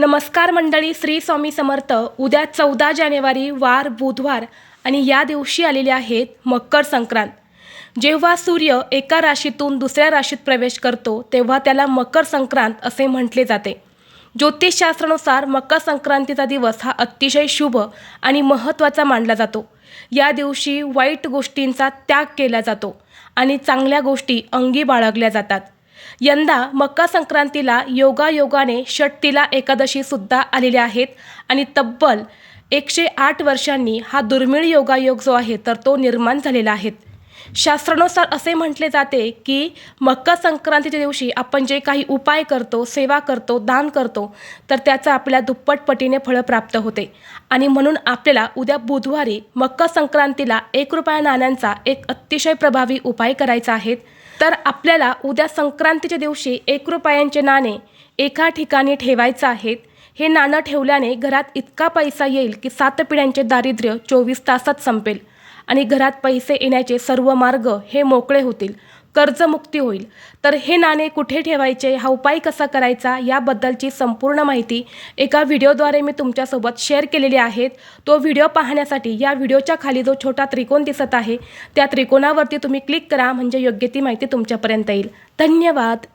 नमस्कार मंडळी श्री स्वामी समर्थ. उद्या चौदा जानेवारी वार बुधवार आणि या दिवशी आलेले आहेत मकर संक्रांत. जेव्हा सूर्य एका राशीतून दुसऱ्या राशीत प्रवेश करतो तेव्हा त्याला मकर संक्रांत असे म्हटले जाते. ज्योतिषशास्त्रानुसार मकर संक्रांतीचा दिवस हा अतिशय शुभ आणि महत्त्वाचा मानला जातो. या दिवशी वाईट गोष्टींचा त्याग केला जातो आणि चांगल्या गोष्टी अंगी बाळगल्या जातात. यंदा मकर संक्रांतीला योगायोगाने षटतीला एकादशी सुद्धा आलेल्या आहेत आणि तब्बल एकशे आठ वर्षांनी हा दुर्मिळ योगायोग जो आहे तर तो निर्माण झालेला आहे. शास्त्रानुसार असे म्हटले जाते की मकर संक्रांतीच्या दिवशी आपण जे काही उपाय करतो सेवा करतो दान करतो तर त्याचा आपल्याला दुप्पट पटीने फळं प्राप्त होते. आणि म्हणून आपल्याला उद्या बुधवारी मकर संक्रांतीला एक रुपया नाण्यांचा एक अतिशय प्रभावी उपाय करायचा आहे. तर आपल्याला उद्या संक्रांतीच्या दिवशी एक रुपयांचे नाणे एका ठिकाणी ठेवायचं आहेत. हे नाणं ठेवल्याने घरात इतका पैसा येईल की सात पिढ्यांचे दारिद्र्य चोवीस तासात संपेल. आणि घरात पैसे येण्याचे सर्व मार्ग हे मोकळे होतील कर्जमुक्ती होईल. तर हे नाणे कुठे ठेवायचे हा उपाय कसा करायचा याबद्दलची संपूर्ण माहिती एका व्हिडिओद्वारे मी तुमच्यासोबत शेअर केलेली आहेत. तो व्हिडिओ पाहण्यासाठी या व्हिडिओच्या खाली जो छोटा त्रिकोण दिसत आहे त्या त्रिकोणावरती तुम्ही क्लिक करा म्हणजे योग्य ती माहिती तुमच्यापर्यंत येईल. धन्यवाद.